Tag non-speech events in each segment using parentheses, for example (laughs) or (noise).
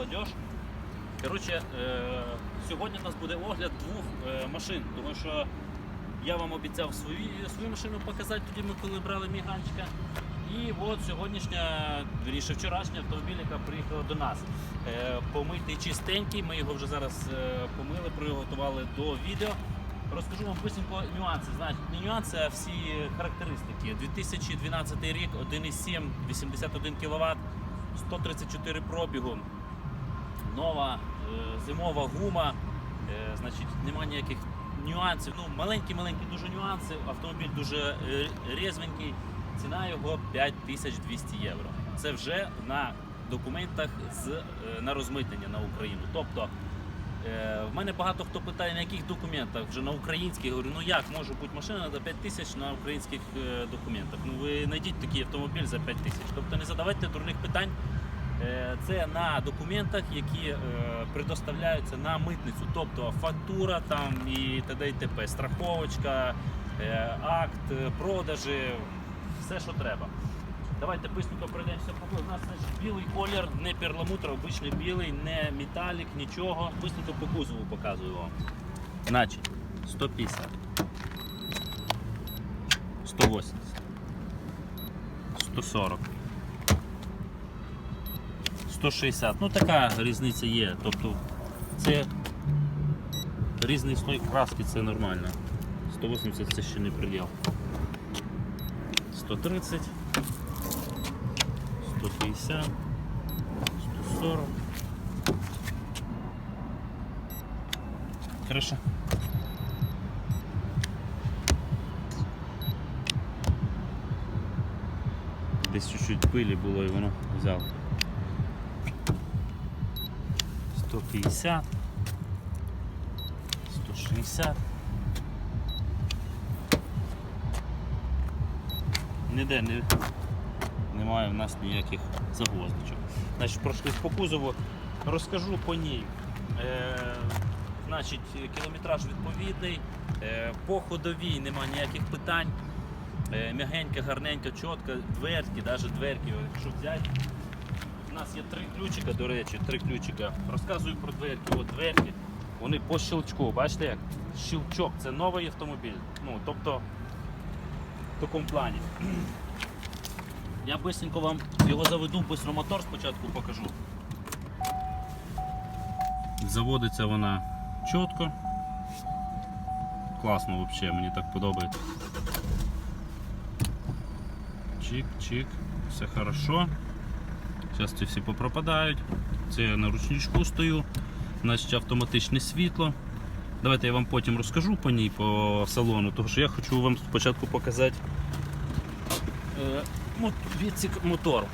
молодь. Коротше, е, сьогодні у нас буде огляд двох е, машин, тому що я вам обіцяв свою, свою машину показати тоді, ми коли брали міганчика. І от сьогоднішня, вірніше вчорашня автомобіль, яка приїхала до нас. Е, помитий чистенький, ми його вже зараз помили, приготували до відео. Розкажу вам бисенько нюанси. Значить, не нюанси, а всі характеристики. 2012 рік, 1,7, 81 кВт, 134 пробігу, нова е, зимова гума, е, значить, немає ніяких нюансів. Ну, маленькі-маленькі дуже нюанси. Автомобіль дуже е, різвенький. Ціна його 5200 євро. Це вже на документах з, на розмитнення на Україну. Тобто в мене багато хто питає, на яких документах, вже на українських. Говорю, ну як може бути машина за 5 тисяч на українських документах? Ну ви знайдіть такий автомобіль за 5 тисяч. Тобто не задавайте дурних питань. Е, Це на документах, які е, предоставляються на митницю, тобто фактура там і т.д. і т.п. страховочка, е, акт продажі, все, що треба. Давайте быстренько пройдемося по кузову. У нас значить, білий колір, не перламутр, обичний білий, не металік, нічого. Быстренько по кузову показую вам. Значить, 150, 180, 140. 160. Ну така різниця є. Тобто це різний слой краски, це нормально. 180 це ще не приділ. 130, 150, 140. Хорошо. Десь чуть-чуть пилі було і воно взяло. 150, 160. Ніде не, немає в нас ніяких загвоздочок. Значить, пройшли по кузову, розкажу по ній. Е, значить, кілометраж відповідний, е, по ходовій немає ніяких питань. Е, м'ягенька, гарненька, чітка, дверки, навіть дверки, якщо взяти. У нас є три ключика, до речі, три ключика. Розказую про дверки. От дверки, вони по щелчку. Бачите як? Щелчок, це новий автомобіль. Ну, тобто в такому плані. (clears throat) Я бисенько вам його заведу, бистро мотор спочатку покажу. Заводиться вона чітко. Класно взагалі, мені так подобається. Чик-чик, все хорошо. Зараз ці всі попропадають. Це я на ручничку стою. Значить автоматичне світло. Давайте я вам потім розкажу по ній, по салону, тому що я хочу вам спочатку показати е, відсік мотору.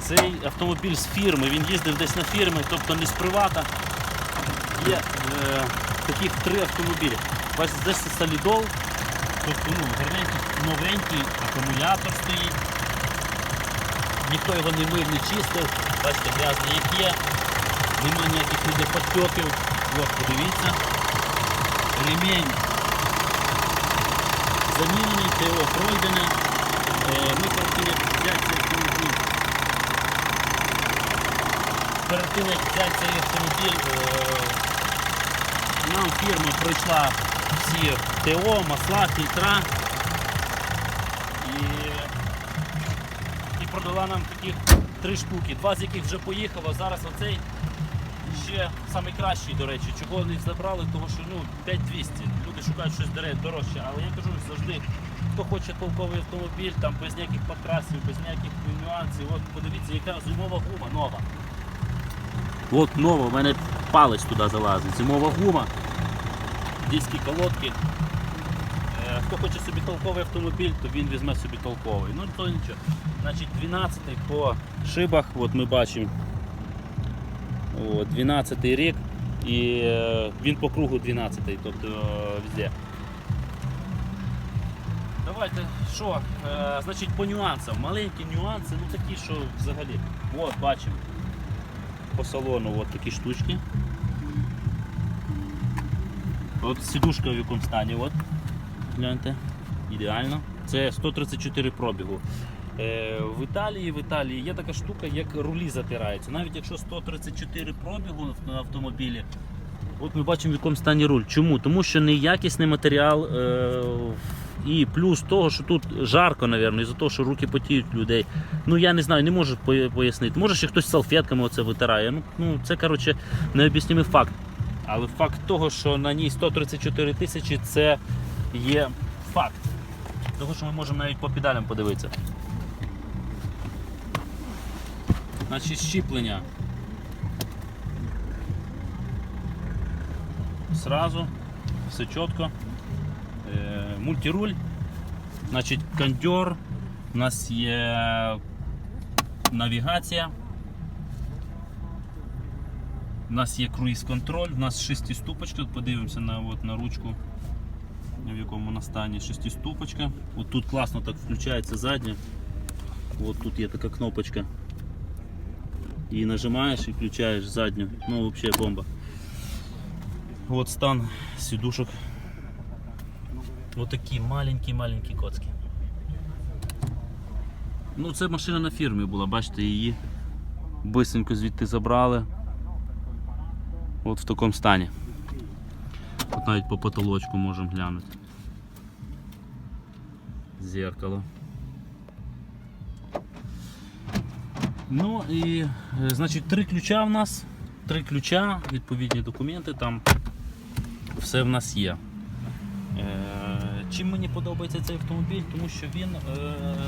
Цей автомобіль з фірми, він їздив десь на фірми, тобто не з привата. Є е, таких три автомобілі. Бачите, десь це солідол, тобто ну, гарненький, новенький акумулятор стоїть. Ніхто його не мив, не чистив. Бачите, грязний як є. Нема ніяких ніде подтьоків. Ось, подивіться. Ремінь замінений, ТО пройдене. Е, Ми перед як взяти автомобіль, перед тим, автомобіль, е, нам фірма пройшла всі ТО, масла, фільтра. І, і продала нам таких три штуки, два з яких вже поїхало. Зараз оцей ще найкращий, до речі. Чого їх забрали, тому що ну, 5200. Люди шукають щось дорожче. Але я кажу завжди, хто хоче толковий автомобіль, там без ніяких подкрасів, без ніяких нюансів. От подивіться, яка зимова гума нова. От нова, у мене палець туди залазить. Зимова гума, диски колодки. Е, Хто хоче собі толковий автомобіль, то він візьме собі толковий. Ну то нічого. Значить 12 по шибах, от ми бачимо. О, 12 рік і е, він по кругу 12, тобто е, везде. Давайте, що, значить по нюансам. Маленькі нюанси, ну такі, що взагалі. От, бачимо. По салону от такі штучки. От сідушка в якому стані, от. Гляньте. Ідеально. Це 134 пробігу. Е, в Італії в Італії є така штука, як рулі затираються. Навіть якщо 134 пробігу на автомобілі, от ми бачимо, в якому стані руль. Чому? Тому що неякісний матеріал. Е, і плюс того, що тут жарко, мабуть, із-за того, що руки потіють людей. Ну я не знаю, не можу пояснити. Може, ще хтось салфетками оце витирає. Ну, ну це коротше необ'яснимий факт. Але факт того, що на ній 134 тисячі, це є факт. Того, що ми можемо навіть по педалям подивитися. Значить, щіплення. Сразу, все чітко. Е, мультируль, значить, кондьор, у нас є навігація. У нас є круїз-контроль, у нас шестиступочка, От подивимося на, от, на ручку, в якому вона стані шестиступочка. От тут класно так включається задня. От тут є така кнопочка. Її нажимаєш і включаєш задню. Ну взагалі бомба. От стан сідушок. Ось такі маленькі-маленькі коцки. Ну, це машина на фірмі була, бачите, її бисенько звідти забрали. От в такому стані. От навіть по потолочку можемо глянути. Зеркало. Ну і е, значить три ключа в нас. Три ключа, відповідні документи, там все в нас є. Е, Чим мені подобається цей автомобіль? Тому що він е,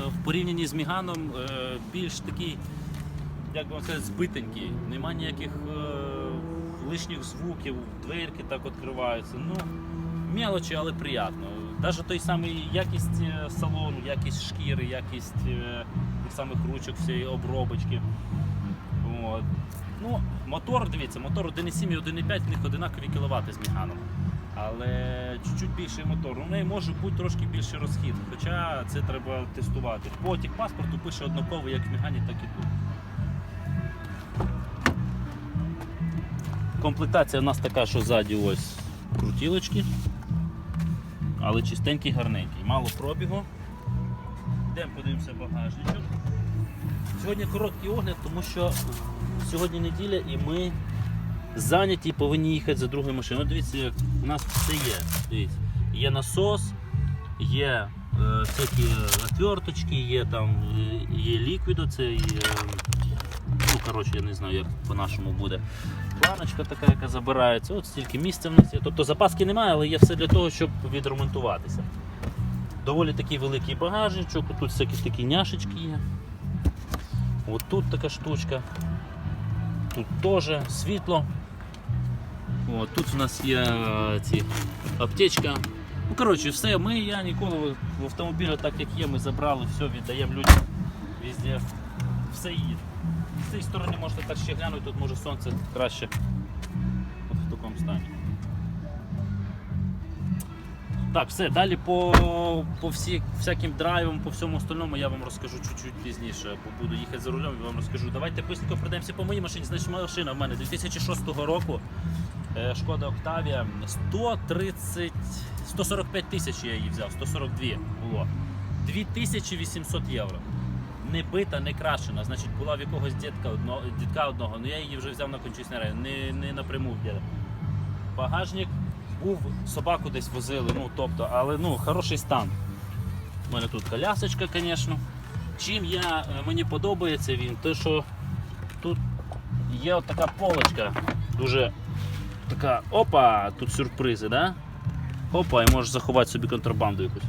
в порівнянні з Міганом більш такий, як вам сказати, збитенький. Нема ніяких лишніх звуків, дверки так відкриваються. Ну, мелочі, але приємно. Навіть той самий якість е, салону, якість шкіри, якість е, самих ручок, всієї обробочки. От. Ну, мотор, дивіться, мотор 1,7 і 1,5 в них одинакові кіловати з Міганом. Але чуть-чуть більший мотор. У неї може бути трошки більший розхід, хоча це треба тестувати. По паспорту пише однаково як в Мігані, так і тут. Комплектація у нас така, що ззаді ось крутілочки, але чистенький, гарненький. Мало пробігу. Йдемо подивимося багажничок. Сьогодні короткий огляд, тому що сьогодні неділя і ми зайняті і повинні їхати за другою машиною. Ну, дивіться, як у нас все є. Дивіться. Є насос, є е, всякі отверточки, є там е, є ліквідо, це є, ну коротше, я не знаю, як по-нашому буде. Планочка така, яка забирається. От стільки місця в нас є. Тобто запаски немає, але є все для того, щоб відремонтуватися. Доволі такий великий багажничок, тут всякі такі няшечки є. От тут така штучка. Тут теж світло. От, тут у нас є е, ці аптечка. Ну, коротше, все, ми, я ніколи в автомобілі так як є, ми забрали, все, віддаємо людям. Везде все їде. З цієї сторони можете так ще глянути, тут може сонце краще от в такому стані. Так, все, далі по, по всі, всяким драйвам, по всьому остальному я вам розкажу чуть-чуть пізніше, бо буду їхати за рулем і вам розкажу. Давайте швидко пройдемося по моїй машині. Значить, машина в мене 2006 року. е, Шкода Октавія 130, 145 тисяч я її взяв, 142 було. 2800 євро. Не бита, не крашена. Значить, була в якогось дітка одного, дітка одного, але я її вже взяв на кончисне не, не напряму діда. Багажник був, собаку десь возили, ну тобто, але ну, хороший стан. У мене тут колясочка, звісно. Чим я, е, мені подобається він, те, що тут є така полочка, дуже така, опа, тут сюрпризи, да? Опа, і можеш заховати собі контрабанду якусь.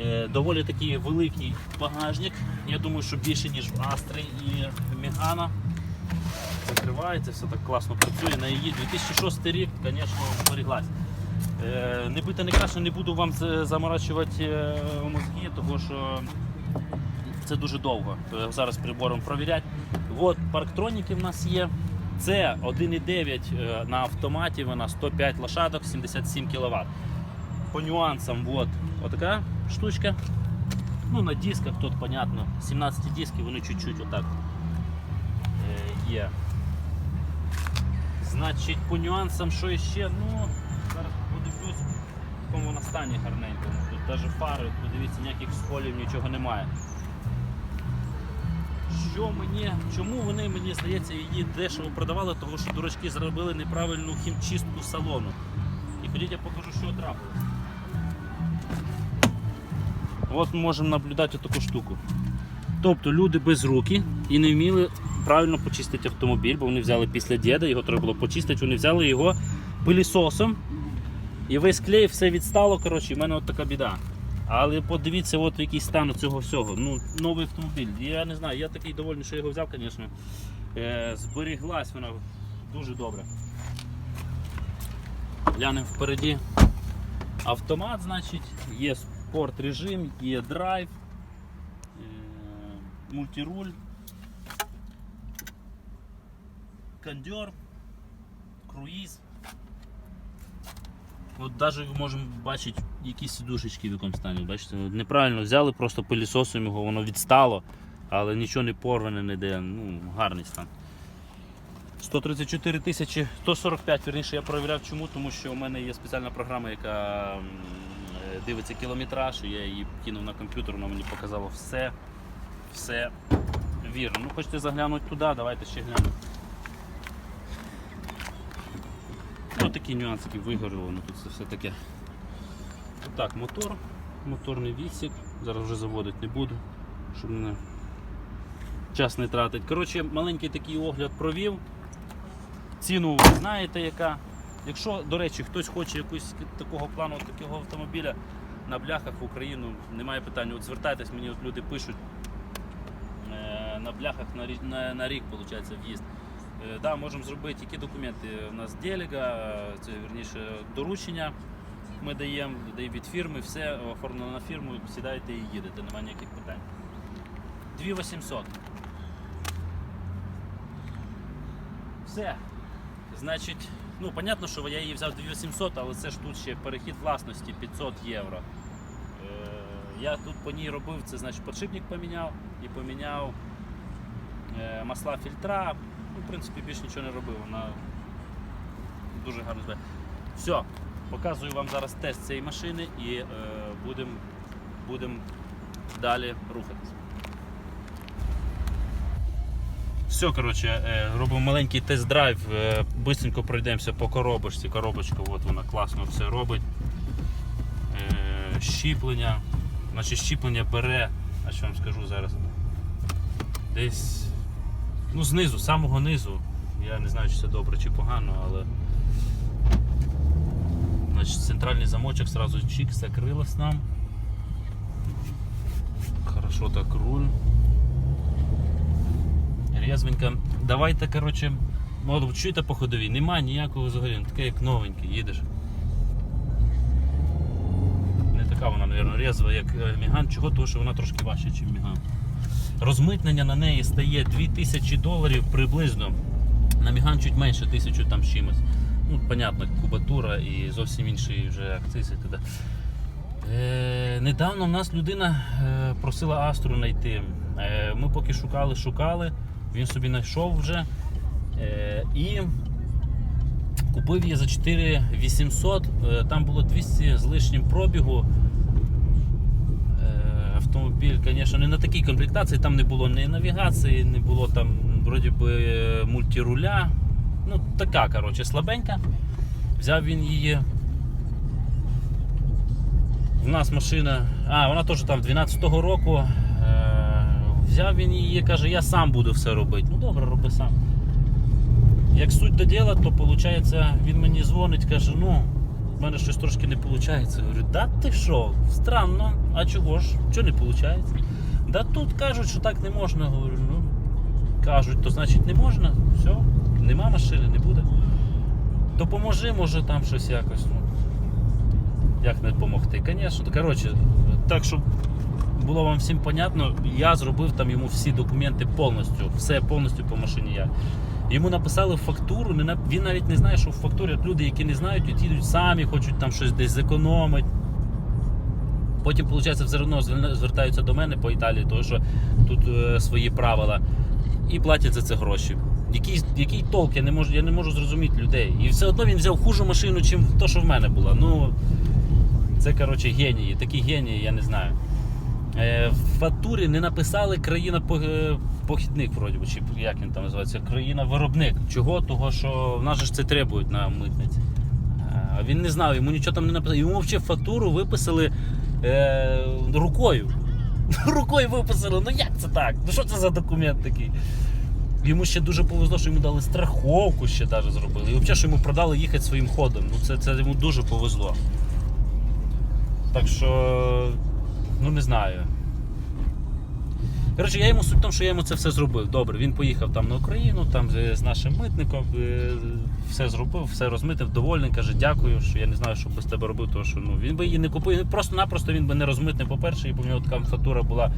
Е, доволі такий великий багажник. Я думаю, що більше, ніж в Астри і Мегана. Закривається, все так класно працює. На її 2006 рік, звісно, зберіглась. Е, не бити не краще, не буду вам заморачувати е, мозги, тому що це дуже довго. Зараз прибором провіряти. От парктроніки в нас є. Це 1,9 е, на автоматі, вона 105 лошадок, 77 кВт. По нюансам, от, отака штучка. Ну, на дисках тут, понятно, 17 дисків, вони чуть-чуть отак е, є. Значить, по нюансам, що ще, ну, зараз подивлюсь, в якому вона стані гарненькому. Тут навіть фари, подивіться, ніяких сколів, нічого немає. що мені, чому вони, мені здається, її дешево продавали, тому що дурачки зробили неправильну хімчистку салону. І ходіть, я покажу, що трапилось. От ми можемо наблюдати таку штуку. Тобто люди без руки і не вміли правильно почистити автомобіль, бо вони взяли після діда, його треба було почистити, вони взяли його пилісосом. І весь клей все відстало. Коротше, в мене от така біда. Але подивіться, от який стан цього всього. Ну, новий автомобіль. Я не знаю, я такий довольний, що його взяв, звісно. Е, зберіглась вона дуже добре. Глянемо впереді. Автомат, значить, є спорт режим, є драйв, е, мультируль, кондьор, круїз. От навіть можемо бачити якісь сидушечки в якому стані. Бачите, неправильно взяли, просто пилісосом його, воно відстало, але нічого не порване, не де. Ну, гарний стан. 134 тисячі, 145, верніше я перевіряв чому, тому що у мене є спеціальна програма, яка дивиться кілометраж, я її кинув на комп'ютер, вона мені показала все, все вірно. Ну, хочете заглянути туди, давайте ще глянемо. Ну, такі нюансики вигоріло, ну тут це все таке. Так, мотор, моторний відсік. Зараз вже заводити не буду, щоб не час не тратить. Коротше, маленький такий огляд провів. Ціну ви знаєте яка. Якщо, до речі, хтось хоче якусь такого плану, такого автомобіля на бляхах в Україну, немає питань. От звертайтесь, мені от люди пишуть е, на бляхах на, на, на рік, виходить, в'їзд. Е, Да, можемо зробити які документи. У нас делега, це вірніше доручення. Ми даємо дає від фірми, все оформлено на фірму, сідаєте і їдете, немає ніяких питань. 2800. Все. Значить, ну, понятно, що я її взяв 2800, але це ж тут ще перехід власності 500 євро. Е, я тут по ній робив, це значить подшипник поміняв і поміняв е, масла фільтра. Ну, в принципі, більше нічого не робив. Вона дуже гарно збирає. Все, показую вам зараз тест цієї машини і е, будемо будем далі рухатись. Все, коротше, е, робимо маленький тест-драйв, е, бистренько пройдемося по коробочці. Коробочка, от вона класно все робить. Е, Щіплення. Значить, щіплення бере, а що вам скажу зараз. Десь ну, знизу, самого низу. Я не знаю, чи це добре чи погано, але. Значить, центральний замочок сразу чик закрилось нам. Хорошо так руль. Резвенько. Давайте, коротше, чуєте по ходовій, немає ніякого взагалі, таке як новенький, їдеш. Не така вона, мабуть, резва, як е, Міган. Чого? Тому що вона трошки важча, ніж Міган. Розмитнення на неї стає 2000 доларів приблизно. На Міган чуть менше, тисячу там з чимось. Ну, понятно, кубатура і зовсім інші вже акцизи туди. Е, недавно в нас людина е, просила Астру знайти. Е, ми поки шукали, шукали, він собі знайшов вже. Е, і купив її за 4800. Е, там було 200 з лишнім пробігу. Е, автомобіль, звісно, не на такій комплектації, там не було ні навігації, не було там вроді би мультируля. Ну, така, коротше, слабенька. Взяв він її. У нас машина, а вона теж там 12-го року. Е, взяв він її, каже, я сам буду все робити. Ну добре, роби сам. Як суть до діла, то виходить, він мені дзвонить, каже, ну, в мене щось трошки не виходить. Говорю, да ти що? Странно, а чого ж? Чого не виходить? Да тут кажуть, що так не можна. Говорю, ну кажуть, то значить не можна. Все, нема машини, не буде. Допоможи, може там щось якось. Ну, як не допомогти? Звісно, коротше, так щоб було вам всім понятно, я зробив там йому всі документи повністю, все повністю по машині я. Йому написали фактуру, він навіть не знає, що в фактурі от люди, які не знають, їдуть самі, хочуть там щось десь зекономити. Потім, виходить, все одно звертаються до мене по Італії, тому що тут е, свої правила, і платять за це гроші. Який, який толк, я не можу, я не можу зрозуміти людей. І все одно він взяв хужу машину, чим то, що в мене була. Ну, це, коротше, генії. Такі генії, я не знаю. Е, В фактурі не написали країна е, похідник, вроді, чи як він там називається, країна виробник. Чого? Того, що в нас ж це требують на митниці. Е, А він не знав, йому нічого там не написали. Йому взагалі фактуру виписали е, рукою. (laughs) Рукою виписали. Ну як це так? Ну що це за документ такий? Йому ще дуже повезло, що йому дали страховку ще навіть зробили. І взагалі, що йому продали їхати своїм ходом. Ну це, це йому дуже повезло. Так що, ну не знаю. Коротше, я йому суть в тому, що я йому це все зробив. Добре, він поїхав там на Україну, там з- з нашим митником, е, все зробив, все розмитив, довольний, каже, дякую, що я не знаю, що без тебе робив, тому що ну, він би її не купив. Просто-напросто він би не розмитнив, по-перше, і бо в нього така фактура була.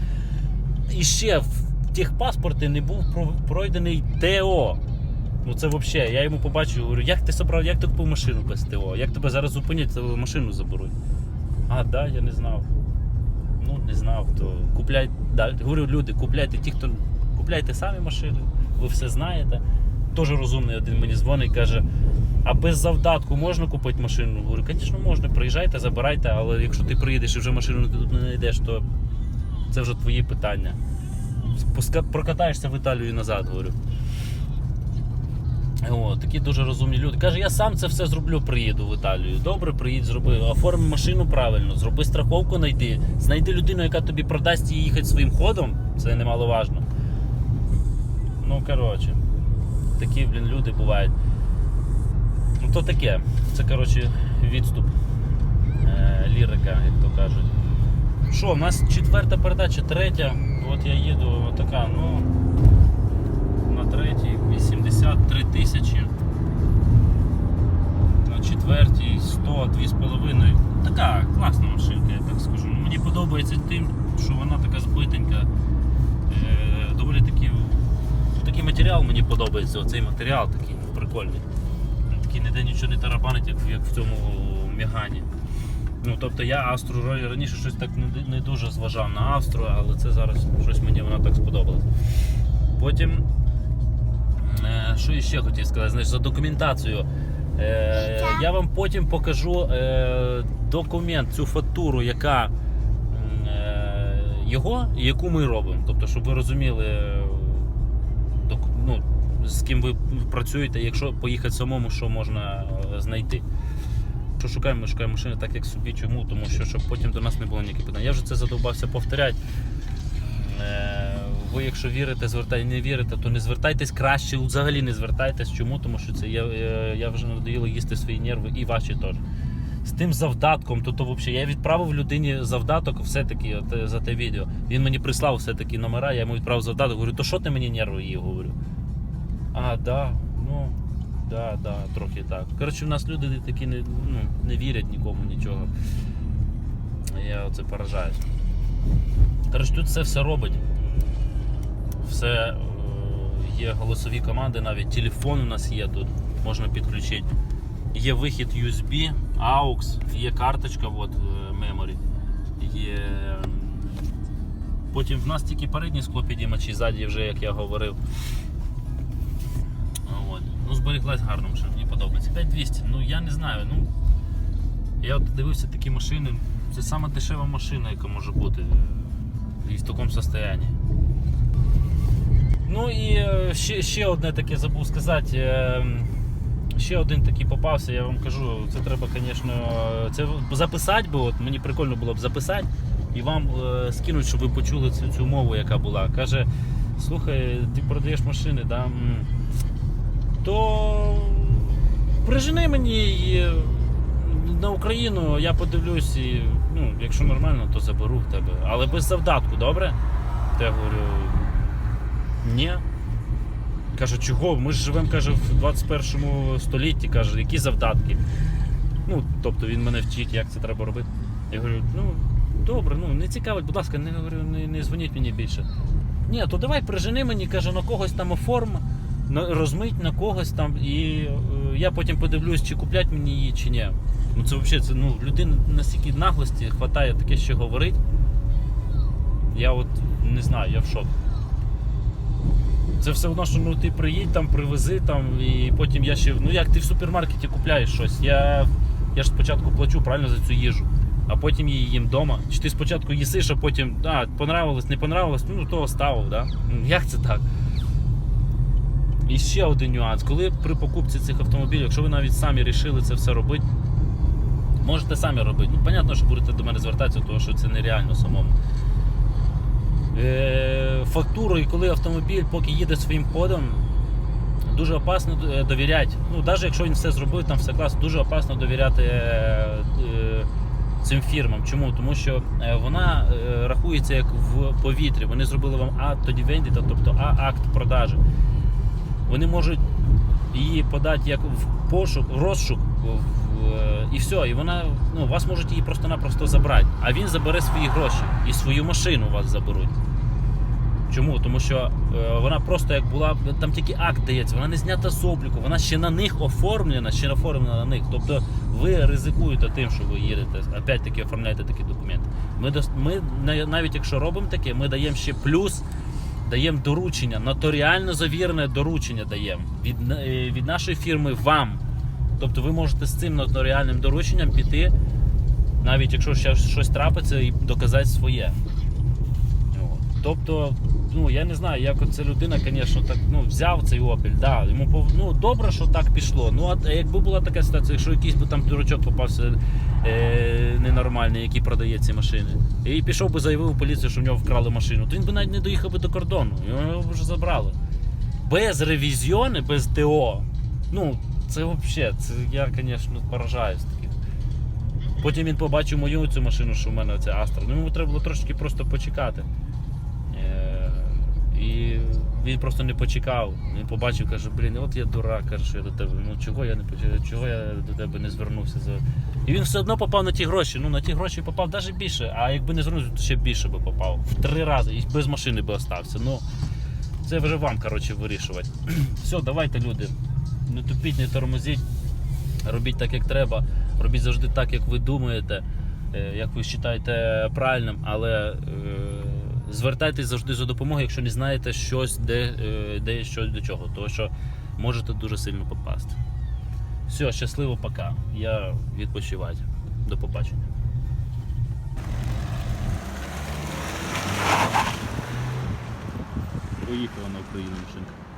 І ще в техпаспорті не був пройдений ТО. Ну це взагалі, я йому побачив, говорю, як ти собрав, як ти купив машину без ТО? Як тебе зараз зупинять, то машину заберуть. А, да, я не знав. Ну, не знав, то купляйте. Да, говорю, люди, купляйте ті, хто купляйте самі машини, ви все знаєте. Теж розумний один мені дзвонить каже, а без завдатку можна купити машину? Говорю, звісно, можна, приїжджайте, забирайте, але якщо ти приїдеш і вже машину тут не знайдеш, то це вже твої питання. Прокатаєшся в Італію і назад, говорю. О, такі дуже розумні люди. Каже, я сам це все зроблю, приїду в Італію. Добре, приїдь, зроби. Оформи машину правильно, зроби страховку, знайди. Знайди людину, яка тобі продасть її їхати своїм ходом. Це немаловажно. Ну, коротше, такі, блін, люди бувають. Ну, то таке. Це, коротше, відступ. Е, лірика, як то кажуть. Що, у нас четверта передача, третя. От я їду, отака, ну третій 83 тисячі. На четвертій 100, 2,5. Така класна машинка, я так скажу. Ну, Мені подобається тим, що вона така збитенька. Е, доволі таки, такий матеріал мені подобається. Оцей матеріал такий прикольний. Такий ніде нічого не тарабанить, як, в цьому Мегані. Ну, тобто я Астру ра- раніше щось так не, дуже зважав на Астру, але це зараз щось мені вона так сподобалось. Потім, е, що іще хотів сказати, знаєш, за документацію. Е, я вам потім покажу е, документ, цю фактуру, яка е, його і яку ми робимо. Тобто, щоб ви розуміли, е, док- ну, з ким ви працюєте, якщо поїхати самому, що можна е, знайти. Що шукаємо, ми шукаємо машини так, як собі. Чому? Тому що щоб потім до нас не було ніяких питань. Я вже це задовбався повторяти. Е, Ви, якщо вірите, звертайте, не вірите, то не звертайтесь краще, взагалі не звертайтесь. Чому? Тому що це я, я, я вже надоїло їсти свої нерви і ваші теж. З тим завдатком, то, то взагалі я відправив людині завдаток все-таки е, за те відео. Він мені прислав все-таки номера, я йому відправив завдаток. Говорю, то що ти мені нерви її говорю? А, да, ну, да, да, трохи так. Коротше, в нас люди такі не, ну, не вірять нікому нічого. Я оце поражаюсь. Коротше, тут це все робить. Все е, є голосові команди, навіть телефон у нас є тут, можна підключити. Є вихід USB, AUX, є карточка, от, е, memory. Є... Потім в нас тільки передні склопідіймачі, ззаді вже, як я говорив. От. Ну, зберіглась гарно машина, мені подобається. 5200, ну я не знаю. ну Я от дивився такі машини. Це сама машина, яка може бути е, і в такому стані. Ну і е, ще, ще одне таке забув сказати. е, Ще один такий попався, я вам кажу, це треба, звісно, це записати, бо от мені прикольно було б записати і вам е, скинуть, щоб ви почули цю, цю мову, яка була. Каже, слухай, ти продаєш машини, да? то прижени мені на Україну, я подивлюсь і ну, якщо нормально, то заберу в тебе. Але без завдатку, добре? Та я говорю, ні. Каже, чого? Ми ж живемо каже, в 21 столітті, каже, які завдатки. Ну, тобто він мене вчить, як це треба робити. Я говорю, ну добре, ну не цікавить, будь ласка, не не, не дзвоніть мені більше. Ні, то давай прижени мені, каже, на когось там оформ, на, розмить на когось там, і е, я потім подивлюсь, чи куплять мені її, чи ні. Ну це взагалі це, ну, людина настільки наглості хватає таке ще говорить. Я от не знаю, я в шоку. Це все одно, що ну ти приїдь там, привези там, і потім я ще. Ну як ти в супермаркеті купляєш щось? Я, я ж спочатку плачу правильно за цю їжу. а потім її їм вдома. Чи ти спочатку їсиш, а потім а, понравилось, не понравилось, ну то оставив, да? Ну, як це так? І ще один нюанс. Коли при покупці цих автомобілів, якщо ви навіть самі рішили це все робити, можете самі робити. Ну, понятно, що будете до мене звертатися, тому що це нереально самому. Е, фактуру, і коли автомобіль поки їде своїм ходом, дуже опасно е, довіряти. Ну, навіть якщо він все зробив, там все класно, дуже опасно довіряти е, цим фірмам. Чому? Тому що вона рахується як в повітрі. Вони зробили вам акт тоді вендіта, тобто а акт продажі. Вони можуть її подати як в пошук, в розшук, і все. І вона, ну, вас можуть її просто-напросто забрати. А він забере свої гроші і свою машину вас заберуть. Чому? Тому що е, вона просто як була, там тільки акт дається, вона не знята з обліку, вона ще на них оформлена, ще оформлена на них. Тобто ви ризикуєте тим, що ви їдете, опять-таки оформляєте такі документи. Ми, ми навіть якщо робимо таке, ми даємо ще плюс, даємо доручення, нотаріально завірене доручення даємо від, е, від нашої фірми вам. Тобто ви можете з цим нотаріальним дорученням піти, навіть якщо ще щось трапиться, і доказати своє. Тобто, ну я не знаю, як оця людина, звісно, так ну, взяв цей опіль. Да, йому пов... ну, добре, що так пішло. Ну, а якби була така ситуація, якщо якийсь би там дурачок попався е... ненормальний, який продає ці машини, і пішов би заявив у поліцію, що в нього вкрали машину, то він би навіть не доїхав би до кордону, його вже забрали. Без ревізіони, без ТО. Ну, це взагалі, це я, звісно, поражаюсь таким. Потім він побачив мою цю машину, що в мене ця Астра. Ну йому треба було трошки просто почекати. Е, І він просто не почекав. Він побачив, каже, блін, от я дурак, каже, що я до тебе. Ну чого я не чого я до тебе не звернувся за. І він все одно попав на ті гроші. Ну на ті гроші попав навіть більше, а якби не звернувся, то ще більше би попав. В три рази і без машини би остався. Ну, це вже вам, коротше, вирішувати. (clears throat) Все, давайте, люди. Не тупіть, не тормозіть. Робіть так, як треба. Робіть завжди так, як ви думаєте, е, як ви вважаєте правильним, але е, звертайтесь завжди за допомогою, якщо не знаєте щось, де, е, де щось до чого, тому що можете дуже сильно попасти. Все, щасливо, пока. Я відпочивати. До побачення. Поїхала на Україну машинка.